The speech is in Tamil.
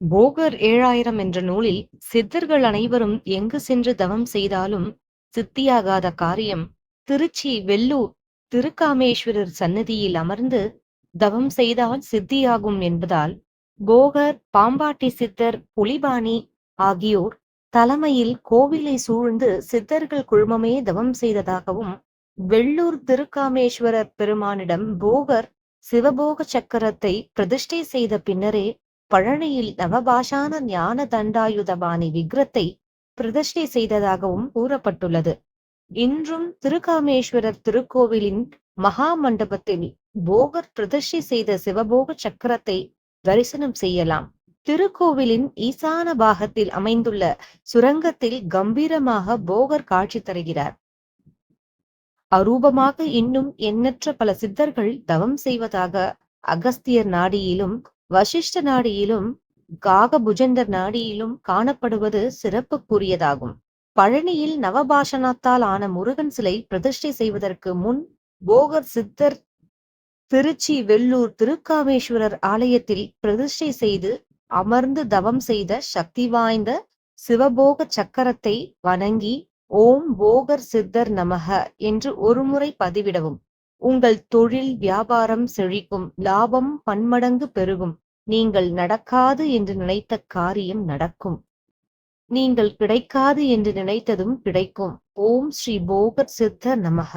போகர் ஏழாயிரம் என்ற நூலில் சித்தர்கள் அனைவரும் எங்கு சென்று தவம் செய்தாலும் சித்தியாகாத காரியம். திருச்சி வெள்ளூர் திருக்காமேஸ்வரர் சன்னதியில் அமர்ந்து தவம் செய்தால் சித்தியாகும் என்பதால் போகர் பாம்பாட்டி சித்தர் புலிபாணி ஆகியோர் தலைமையில் கோவிலை சூழ்ந்து சித்தர்கள் குழுமமே தவம் செய்ததாகவும் வெள்ளூர் திருக்காமேஸ்வரர் பெருமானிடம் போகர் சிவபோக சக்கரத்தை பிரதிஷ்டை செய்த பின்னரே பழனியில் நவபாஷான ஞான தண்டாயுதபாணி விக்கிரத்தை பிரதிஷ்டை செய்ததாகவும் கூறப்பட்டுள்ளது. இன்றும் திருக்காமேஸ்வரர் திருக்கோவிலின் மகா மண்டபத்தில் போகர் பிரதிஷ்டை செய்த சிவபோக சக்கரத்தை தரிசனம் செய்யலாம். திருக்கோவிலின் ஈசான பாகத்தில் அமைந்துள்ள சுரங்கத்தில் கம்பீரமாக போகர் காட்சி தருகிறார். அரூபமாக இன்னும் எண்ணற்ற பல சித்தர்கள் தவம் செய்வதாக அகஸ்தியர் நாடியிலும் வசிஷ்ட நாடியிலும் காகபுஜந்தர் நாடியிலும் காணப்படுவது சிறப்புக்குரியதாகும். பழனியில் நவபாஷணத்தால் ஆன முருகன் சிலை பிரதிஷ்டை செய்வதற்கு முன் போகர் சித்தர் திருச்சி வெள்ளூர் திருக்காமேஸ்வரர் ஆலயத்தில் பிரதிஷ்டை செய்து அமர்ந்து தவம் செய்த சக்தி வாய்ந்த சிவபோக சக்கரத்தை வணங்கி ஓம் போகர் சித்தர் நமக என்று ஒருமுறை பதிவிடவும். உங்கள் தொழில் வியாபாரம் செழிக்கும் லாபம் பன்மடங்கு பெருகும். நீங்கள் நடக்காது என்று நினைத்த காரியம் நடக்கும். நீங்கள் கிடைக்காது என்று நினைத்ததும் கிடைக்கும். ஓம் ஸ்ரீ போகர் சித்தர் நமக.